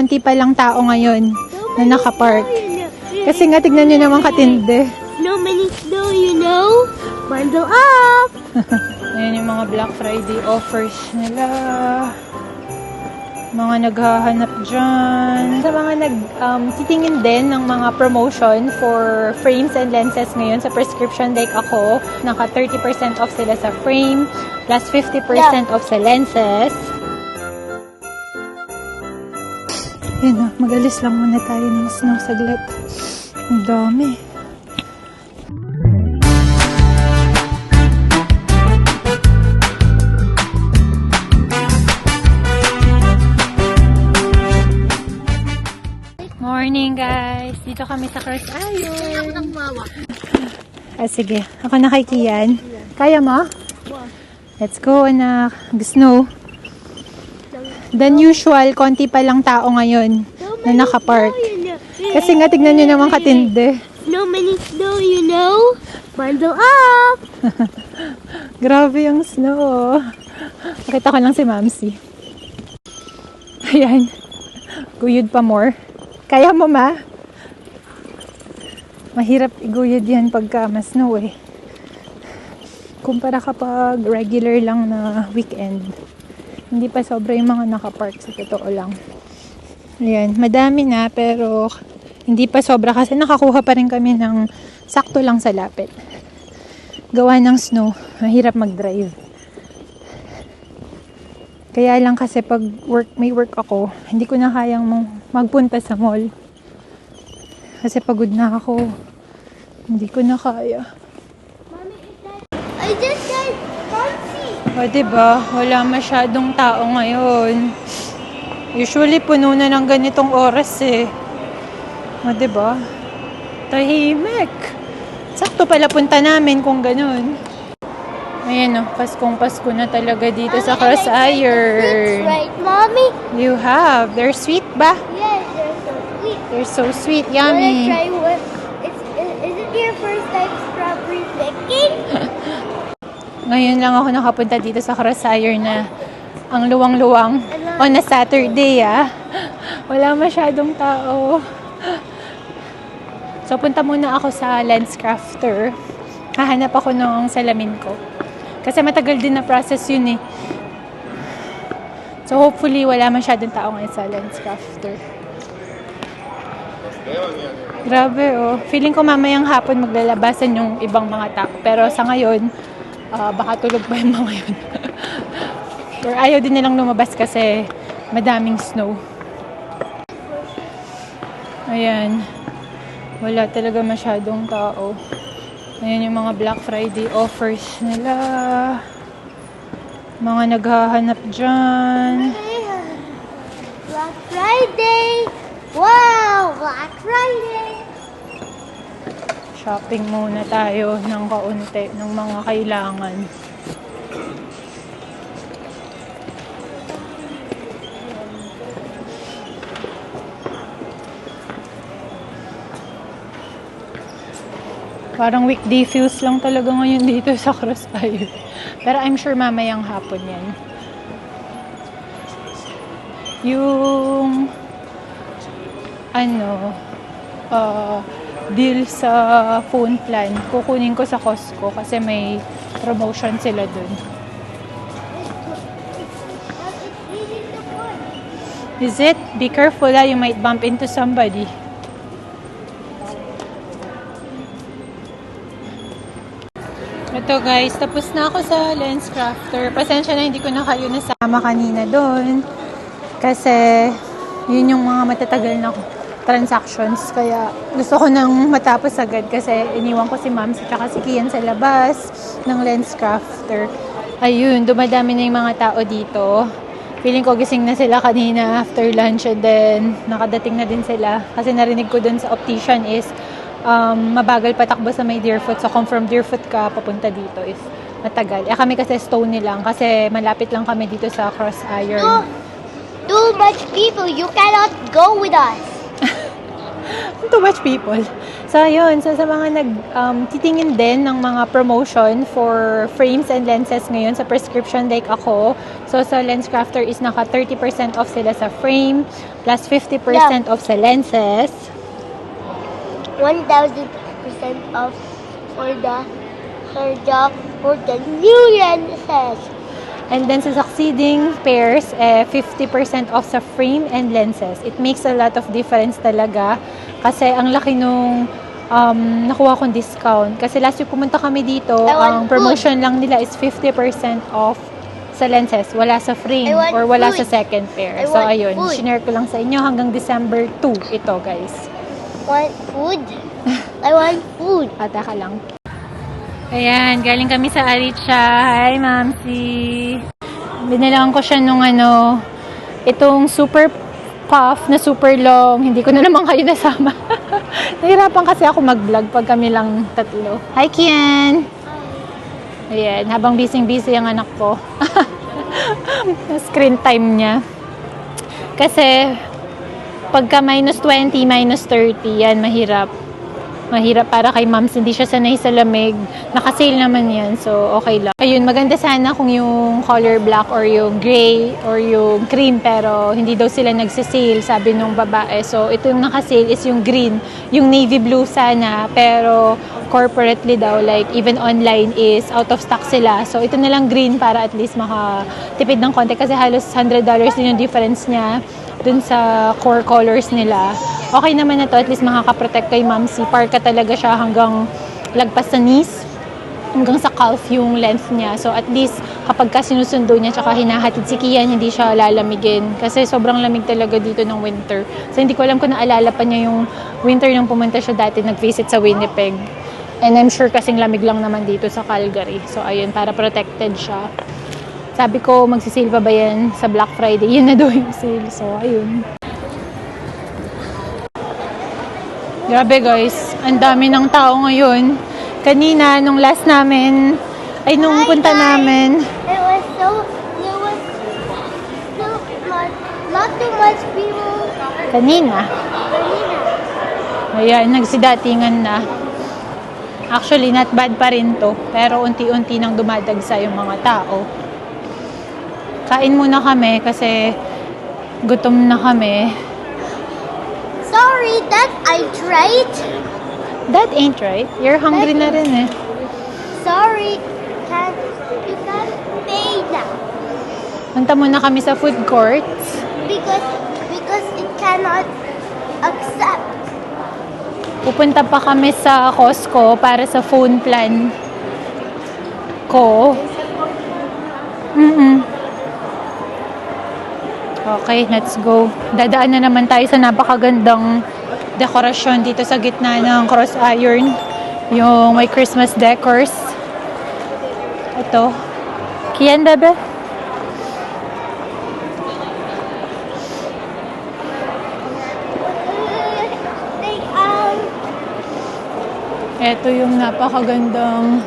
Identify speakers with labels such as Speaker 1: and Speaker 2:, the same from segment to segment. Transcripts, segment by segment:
Speaker 1: Kunti pa lang tao ngayon na nakapark. Kasi nga tignan nyo naman katindi.
Speaker 2: No many snow, you know? Bundle up!
Speaker 1: Ayan yung mga Black Friday offers nila. Mga naghahanap dyan. Sa mga nag, um, titingin din ng mga promotion for frames and lenses ngayon sa prescription like ako. Naka 30% off sila sa frame, plus 50% off sa lenses. Yun na, mag-alis lang muna tayo ng snow saglit. Ang dami. Morning guys! Dito kami sa Cross
Speaker 2: mawa.
Speaker 1: Ah, sige. Ako na kay Kian. Kaya mo? Let's go, anak. Snow. Than usual, konti pa lang tao ngayon na nakapark. Kasi nga, tignan nyo naman katindi.
Speaker 2: No many snow, you know? Bundle up!
Speaker 1: Grabe yung snow. Nakita ko lang si Mamsi. Ayan. Guyod pa more. Kaya mo, ma? Mahirap iguyod yan pagka mas snow eh. Kumpara kapag regular lang na weekend. Hindi pa sobra yung mga nakapark sa totoo lang. Ayan, madami na pero hindi pa sobra kasi nakakuha pa rin kami ng sakto lang sa lapit. Gawa ng snow, mahirap mag-drive. Kaya lang kasi pag work, may work ako, hindi ko na kayang mag- magpunta sa mall. Kasi pagod na ako. Hindi ko na kaya.
Speaker 2: I just
Speaker 1: O, diba? Wala masyadong tao ngayon. Usually, puno na ng ganitong oras eh. O, diba? Tahimik. Sakto pala punta namin kung ganun. Ayan o, Paskong Pasko na talaga dito sa Cross
Speaker 2: That's
Speaker 1: Iron.
Speaker 2: right, mommy.
Speaker 1: You have. They're sweet ba?
Speaker 2: Yes, they're so sweet.
Speaker 1: They're so sweet.
Speaker 2: Wanna
Speaker 1: Yummy.
Speaker 2: try what? It's, is, is it your first time?
Speaker 1: Ngayon lang ako nakapunta dito sa Cross Iron na ang luwang-luwang on a Saturday ah. Wala masyadong tao. So punta muna ako sa Lens Crafter. Hahanap ako ng salamin ko. Kasi matagal din na process yun eh. So hopefully wala masyadong tao ngayon sa Lens Crafter. Grabe oh. Feeling ko mamayang hapon maglalabasan yung ibang mga tao. Pero sa ngayon, ah, baka tulog pa yung mga yun. Or ayaw din nilang lumabas kasi madaming snow. Ayan. Wala talaga masyadong tao. Ayan yung mga Black Friday offers nila. Mga naghahanap dyan.
Speaker 2: Black Friday! Wow! Black Friday!
Speaker 1: Shopping muna tayo ng kaunti ng mga kailangan. Parang weekday feels lang talaga ngayon dito sa Crossfire. Pero I'm sure mamayang hapon yan. Yung ano, uh, deal sa phone plan, kukunin ko sa Costco kasi may promotion sila dun. Is it? Be careful ah, you might bump into somebody. Ito guys, tapos na ako sa Lens Crafter. Pasensya na hindi ko na kayo nasama kanina doon. Kasi yun yung mga matatagal na transactions. Kaya gusto ko nang matapos agad kasi iniwan ko si ma'am at si Kian sa labas ng Lens Crafter. Ayun, dumadami na yung mga tao dito. Feeling ko gising na sila kanina after lunch and then nakadating na din sila. Kasi narinig ko dun sa optician is um, mabagal patakbo sa may Deerfoot. So kung from Deerfoot ka papunta dito is matagal. Eh kami kasi Stony lang kasi malapit lang kami dito sa Cross
Speaker 2: No,
Speaker 1: Iron.
Speaker 2: too much people. You cannot go with us.
Speaker 1: Too much people. So, yun. So, sa mga nag um, titingin din ng mga promotion for frames and lenses ngayon sa prescription like ako. So, sa LensCrafter is naka 30% off sila sa frame plus 50% off sa lenses.
Speaker 2: 1000% off for the for the for the new lenses.
Speaker 1: And then sa succeeding pairs, eh, 50% off sa frame and lenses. It makes a lot of difference talaga. Kasi ang laki nung um, nakuha kong discount. Kasi last week pumunta kami dito, ang promotion lang nila is 50% off sa lenses. Wala sa frame or wala sa
Speaker 2: food.
Speaker 1: second pair.
Speaker 2: I
Speaker 1: so ayun,
Speaker 2: food.
Speaker 1: shinare ko lang sa inyo hanggang December 2 ito guys.
Speaker 2: Want food? I want food.
Speaker 1: At ka lang. Ayan, galing kami sa Aricha. Hi, Mamsi. Binilang ko siya nung ano, itong super puff na super long. Hindi ko na naman kayo nasama. Nahirapan kasi ako mag-vlog pag kami lang tatlo. Hi, Kian! Ayan, habang busy-busy ang anak ko. Screen time niya. Kasi, pagka minus 20, minus 30, yan, mahirap. Mahirap para kay moms, hindi siya sanay sa lamig. Naka-sale naman yan, so okay lang. Ayun, maganda sana kung yung color black or yung gray or yung cream, pero hindi daw sila nagsisale, sabi nung babae. So, ito yung naka-sale is yung green. Yung navy blue sana, pero corporately daw, like even online is out of stock sila. So, ito na lang green para at least makatipid ng konti kasi halos $100 din yung difference niya dun sa core colors nila. Okay naman na to, at least makaka-protect kay Mamsi. Parka talaga siya hanggang lagpas sa knees, hanggang sa calf yung length niya. So at least kapag ka sinusundo niya tsaka hinahatid si Kian, hindi siya lalamigin. Kasi sobrang lamig talaga dito ng winter. So hindi ko alam kung naalala pa niya yung winter nung pumunta siya dati, nag-visit sa Winnipeg. And I'm sure kasing lamig lang naman dito sa Calgary. So ayun, para protected siya. Sabi ko, magsisale pa ba yan sa Black Friday? Yun na daw yung sale. So, ayun. Grabe guys, ang dami ng tao ngayon. Kanina, nung last namin, ay nung
Speaker 2: Hi,
Speaker 1: punta
Speaker 2: guys.
Speaker 1: namin,
Speaker 2: It was so there was so much not too much people.
Speaker 1: kanina, ayan, nagsidatingan na. Actually, not bad pa rin to. Pero unti-unti nang dumadagsa yung mga tao. Kain muna kami kasi gutom na kami.
Speaker 2: That I tried.
Speaker 1: That ain't right. You're hungry na rin eh.
Speaker 2: Sorry, can you can pay now
Speaker 1: Punta muna kami sa food court.
Speaker 2: because because it cannot accept.
Speaker 1: Pupunta pa kami sa Costco para sa phone plan ko. Mm Okay, let's go. Dadaan na naman tayo sa napakagandang dekorasyon dito sa gitna ng cross iron. Yung may Christmas decors. Ito. Kian, bebe? Ito yung napakagandang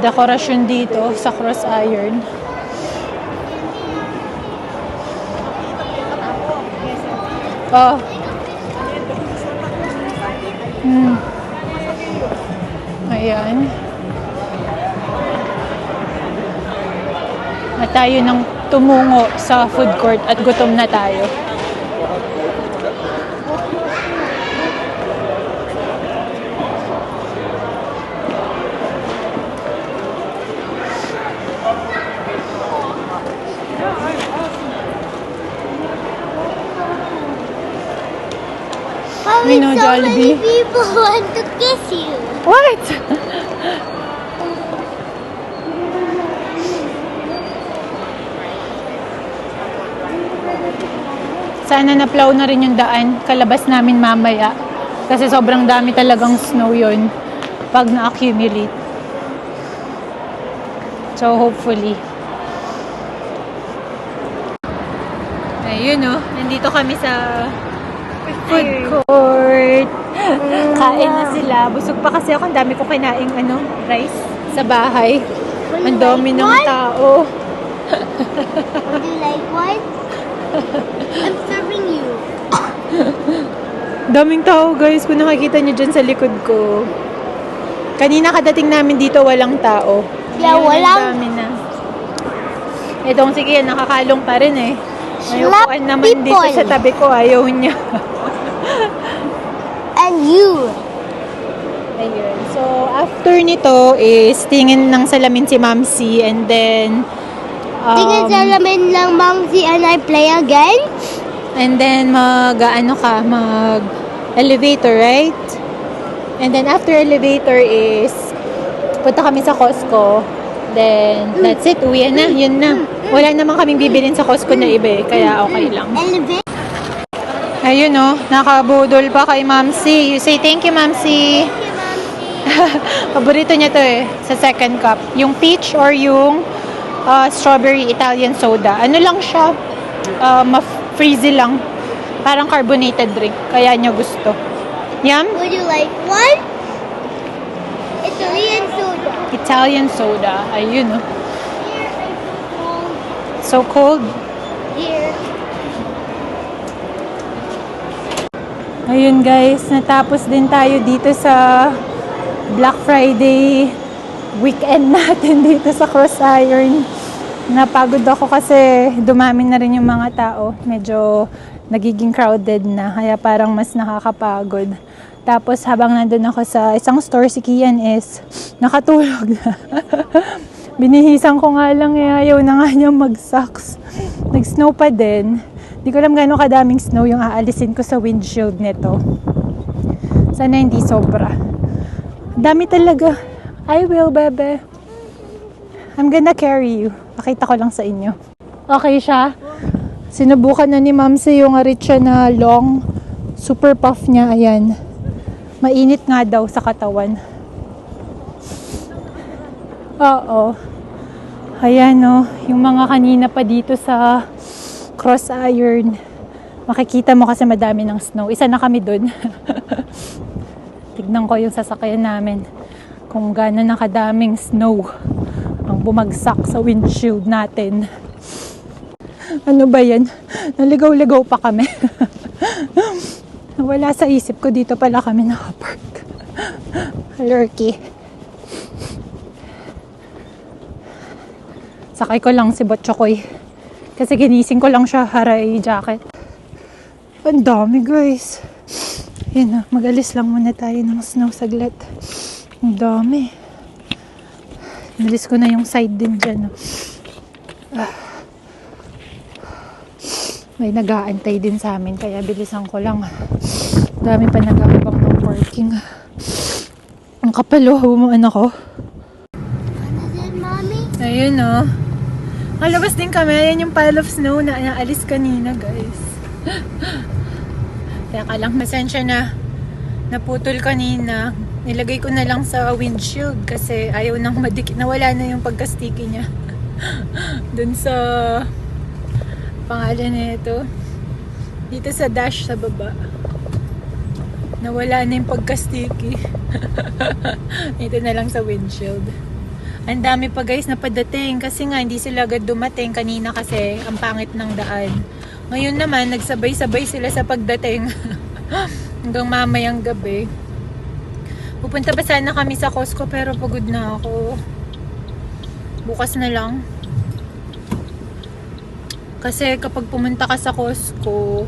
Speaker 1: dekorasyon dito sa cross iron. Oh. Hmm. Ayan. At tayo nang tumungo sa food court at gutom na tayo. We know
Speaker 2: so many
Speaker 1: Jollibee.
Speaker 2: people want to kiss you?
Speaker 1: What? Sana na-plow na rin yung daan kalabas namin mamaya. Kasi sobrang dami talagang snow yon pag na-accumulate. So, hopefully. Ayun oh, nandito kami sa food court. Kain na sila. Busog pa kasi ako. Ang dami ko kinaing ano, rice sa bahay. Ang dami ng tao.
Speaker 2: Would you like one? I'm serving you.
Speaker 1: Daming tao guys, kung nakikita nyo dyan sa likod ko. Kanina kadating namin dito, walang tao.
Speaker 2: Yeah,
Speaker 1: Ngayon, ang
Speaker 2: walang-
Speaker 1: dami na. Itong sige, nakakalong pa rin eh.
Speaker 2: Slap
Speaker 1: upuan naman dito
Speaker 2: people.
Speaker 1: sa tabi ko, ayaw niya.
Speaker 2: And you.
Speaker 1: Ayun. So, after nito is tingin ng salamin si Mamsi and then um,
Speaker 2: Tingin sa lamin lang, Mamsi, and I play again.
Speaker 1: and then mag ano ka, mag elevator, right? And then after elevator is punta kami sa Costco. Then that's it, uwi na, yun na. Wala naman kaming bibilin sa Costco na iba eh, kaya okay lang. Ayun oh, nakabudol pa kay Mamsi. You say thank you, Mamsi. Paborito niya to eh, sa second cup. Yung peach or yung uh, strawberry Italian soda. Ano lang siya, uh, ma-freezy lang. Parang carbonated drink. Kaya niya gusto. Yum?
Speaker 2: Would you like one? Italian soda.
Speaker 1: Italian soda. Ayun oh.
Speaker 2: I put
Speaker 1: So cold. Ayun guys, natapos din tayo dito sa Black Friday weekend natin dito sa Cross Iron. Napagod ako kasi dumami na rin yung mga tao. Medyo nagiging crowded na, kaya parang mas nakakapagod. Tapos habang nandun ako sa isang store, si Kian is nakatulog na. Binihisan ko nga lang eh, ayaw na nga niya mag-socks. Nag-snow pa din. Di ko alam gano'ng kadaming snow yung aalisin ko sa windshield nito. Sana hindi sobra. Dami talaga. I will, bebe. I'm gonna carry you. Pakita ko lang sa inyo. Okay siya. Sinubukan na ni Mamsi yung aritsa na long. Super puff niya. Ayan. Mainit nga daw sa katawan. Oo. Ayan no. Yung mga kanina pa dito sa cross iron. Makikita mo kasi madami ng snow. Isa na kami dun. Tignan ko yung sasakyan namin. Kung gaano nakadaming snow ang bumagsak sa windshield natin. Ano ba yan? Naligaw-ligaw pa kami. Wala sa isip ko dito pala kami nakapark. Lurky. Sakay ko lang si Botchokoy. Kasi ginising ko lang siya haray jacket. Ang dami guys. Yun na, magalis lang muna tayo ng snow saglit. Ang dami. Nalis ko na yung side din dyan. oh. Ah. May nag-aantay din sa amin, kaya bilisan ko lang. Dami pa nag-aabang ng parking. Ang ako.
Speaker 2: What is it, Mommy?
Speaker 1: Ayun oh. Malabas din kami. Ayan yung pile of snow na naalis kanina, guys. Teka lang, masensya na. Naputol kanina. Nilagay ko na lang sa windshield kasi ayaw nang madikit. Nawala na yung pagka-sticky niya. Dun sa pangalan na ito. Dito sa dash sa baba. Nawala na yung pagka-sticky. Ito na lang sa windshield. Ang dami pa guys na padating kasi nga hindi sila agad dumating kanina kasi ang pangit ng daan. Ngayon naman nagsabay-sabay sila sa pagdating hanggang mamayang gabi. Pupunta pa sana kami sa Costco pero pagod na ako. Bukas na lang. Kasi kapag pumunta ka sa Costco,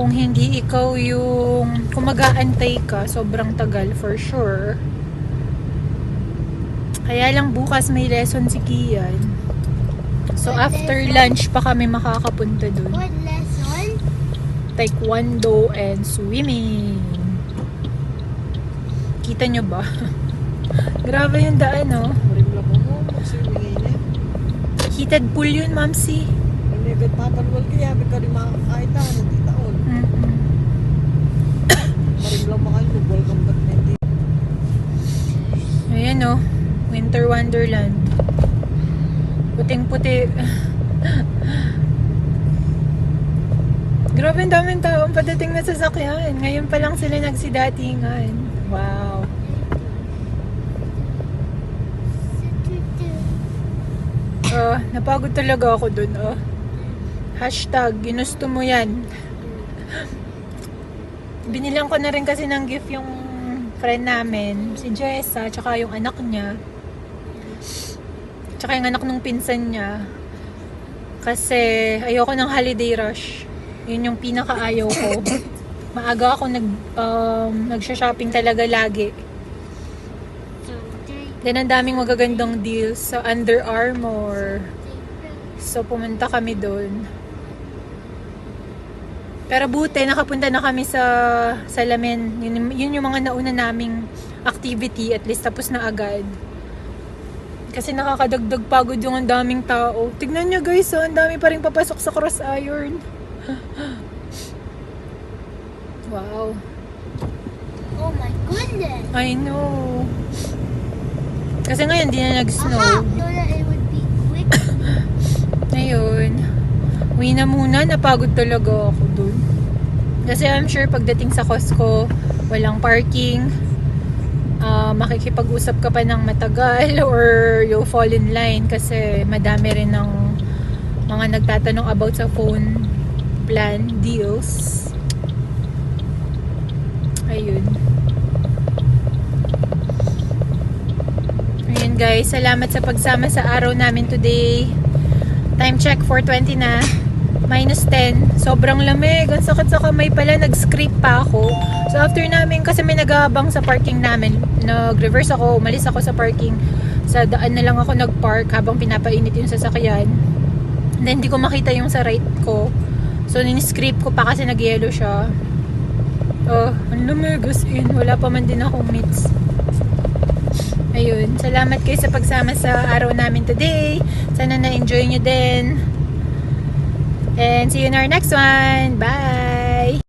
Speaker 1: kung hindi ikaw yung kung mag-aantay ka, sobrang tagal for sure. Kaya lang bukas may lesson si Kian. So after lunch pa kami makakapunta dun.
Speaker 2: What lesson?
Speaker 1: Taekwondo and swimming. Kita nyo ba? Grabe yung daan, no?
Speaker 3: Magsiminginit.
Speaker 1: Heated pool yun, Mamsi.
Speaker 3: Hindi agad patalwal kaya, may ka rin makakakita, hindi taon.
Speaker 1: Mm-mm.
Speaker 3: Marimla mo kayo, welcome back na hindi.
Speaker 1: Ayan, no? Winter Wonderland. Puting-puti. Grabe, ang daming tao ang padating na sasakyan. Ngayon pa lang sila nagsidatingan. Wow. Oh, napagod talaga ako dun, oh. Hashtag, ginusto mo yan. binilang ko na rin kasi ng gift yung friend namin, si Jessa, tsaka yung anak niya. Tsaka yung anak nung pinsan niya. Kasi ayoko ng holiday rush. Yun yung pinakaayaw ko. Maaga ako nag, um, nagsha-shopping talaga lagi. Then ang daming magagandang deals sa Under Armour. So pumunta kami doon. Pero buti, nakapunta na kami sa Salamin. Yun, yun yung mga nauna naming activity. At least tapos na agad. Kasi nakakadagdag pagod yung ang daming tao. Tignan nyo guys, oh, ang dami pa rin papasok sa cross iron. wow.
Speaker 2: Oh my goodness.
Speaker 1: I know. Kasi ngayon, di na
Speaker 2: Aha,
Speaker 1: nag-snow.
Speaker 2: so that it would be quick.
Speaker 1: Ayun. Uwi na muna. Napagod talaga ako dun. Kasi I'm sure pagdating sa Costco, walang parking. Ah, makikipag-usap ka pa ng matagal or you'll fall in line kasi madami rin ng mga nagtatanong about sa phone plan deals. Ayun. Ayun guys, salamat sa pagsama sa araw namin today. Time check 4.20 na. Minus 10. Sobrang lamig. Ang sakit sa kamay pala. Nag-script pa ako. So after namin, kasi may nagabang sa parking namin. Nag-reverse ako. Umalis ako sa parking. Sa daan na lang ako nag-park habang pinapainit yung sasakyan. Then hindi ko makita yung sa right ko. So niniscript ko pa kasi nag-yellow siya. Oh, ang lamig as in. Wala pa man din akong meets. Ayun. Salamat kayo sa pagsama sa araw namin today. Sana na-enjoy nyo din. And see you in our next one. Bye!